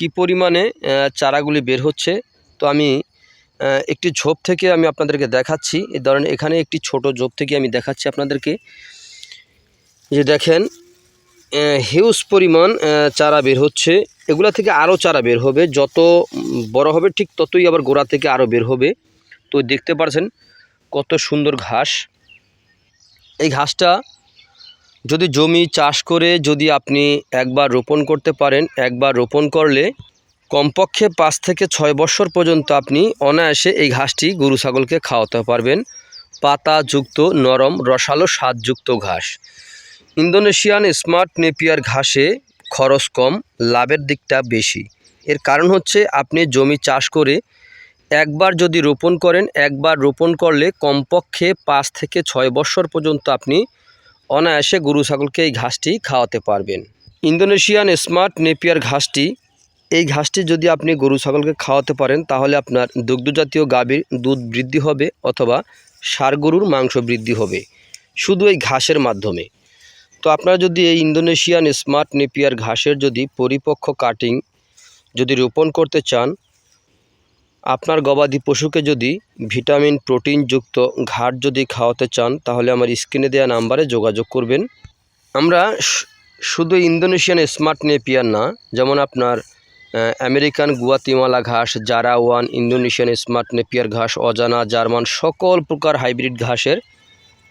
কি পরিমাণে চারাগুলি বের হচ্ছে। তো আমি একটি ঝোপ থেকে আমি আপনাদেরকে দেখাচ্ছি। ধরেন এখানে একটি ছোট ঝোপ থেকে আমি দেখাচ্ছি আপনাদেরকে। যে দেখেন হিউজ পরিমাণ চারা বের হচ্ছে। এগুলা থেকে আরও চারা বের হবে। যত বড় হবে ঠিক ততই আবার গোড়া থেকে আরও বের হবে। তো দেখতে পারছেন কত সুন্দর ঘাস। এই ঘাসটা যদি জমি চাষ করে যদি আপনি একবার রোপণ করতে পারেন, একবার রোপণ করলে কমপক্ষে পাঁচ থেকে ছয় বছর পর্যন্ত আপনি অনায়াসে এই ঘাসটি গরু ছাগলকে খাওয়াতে পারবেন। পাতাযুক্ত নরম, রসালো, স্বাদযুক্ত ঘাস। ইন্দোনেশিয়ান স্মার্ট নেপিয়ার ঘাসে খরচ কম, লাভের দিকটা বেশি। এর কারণ হচ্ছে আপনি জমি চাষ করে একবার যদি রোপণ করেন, একবার রোপণ করলে কমপক্ষে পাঁচ থেকে ছয় বছর পর্যন্ত আপনি অনায়াসে গরু ছাগলকে এই ঘাসটি খাওয়াতে পারবেন। ইন্দোনেশিয়ান স্মার্ট নেপিয়ার ঘাসটি, এই ঘাসটি যদি আপনি গরু ছাগলকে খাওয়াতে পারেন, তাহলে আপনার দুগ্ধজাতীয় গাভীর দুধ বৃদ্ধি হবে অথবা ষাঁড় গরুর মাংস বৃদ্ধি হবে, শুধু এই ঘাসের মাধ্যমে। তো আপনারা যদি এই ইন্দোনেশিয়ান স্মার্ট নেপিয়ার ঘাসের যদি পরিপক্ক কাটিং যদি রোপণ করতে চান আপনার গবাদি পশুকে যদি ভিটামিন প্রোটিনযুক্ত ঘাট যদি খাওয়াতে চান, তাহলে আমার স্ক্রিনে দেওয়া নাম্বারে যোগাযোগ করবেন। আমরা শুধু ইন্দোনেশিয়ান স্মার্ট নেপিয়ার না, যেমন আপনার আমেরিকান গুয়াতিমালা ঘাস, জারা ওয়ান, ইন্দোনেশিয়ান স্মার্ট নেপিয়ার ঘাস, অজানা জার্মান সকল প্রকার হাইব্রিড ঘাসের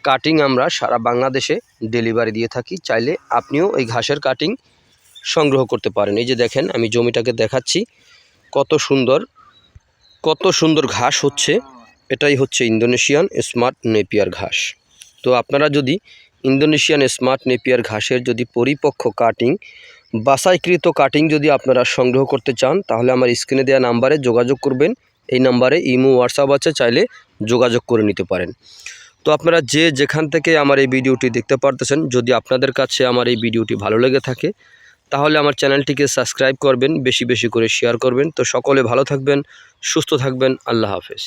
কাটিং আমরা সারা বাংলাদেশে ডেলিভারি দিয়ে থাকি। চাইলে আপনিও এই ঘাসের কাটিং সংগ্রহ করতে পারেন। এই যে দেখেন, আমি জমিটাকে দেখাচ্ছি, কত সুন্দর কত সুন্দর ঘাস হচ্ছে, এটাই হচ্ছে ইন্দোনেশিয়ান স্মার্ট নেপিয়ার ঘাস। তো আপনারা যদি ইন্দোনেশিয়ান স্মার্ট নেপিয়ার ঘাসের যদি পরিপক্ক কাটিং, বাছাইকৃত কাটিং যদি আপনারা সংগ্রহ করতে চান, তাহলে আমার স্ক্রিনে দেওয়া নাম্বারে যোগাযোগ করবেন। এই নাম্বারে ইমো, হোয়াটসঅ্যাপ আছে, চাইলে যোগাযোগ করে নিতে পারেন। তো আপনারা যে যেখান থেকে আমার এই ভিডিওটি দেখতে পারতেছেন, যদি আপনাদের কাছে আমার এই ভিডিওটি ভালো লেগে থাকে তাহলে আমার চ্যানেলটিকে সাবস্ক্রাইব করবেন, বেশি বেশি করে শেয়ার করবেন। তো সকলে ভালো থাকবেন, সুস্থ থাকবেন, আল্লাহ হাফেজ।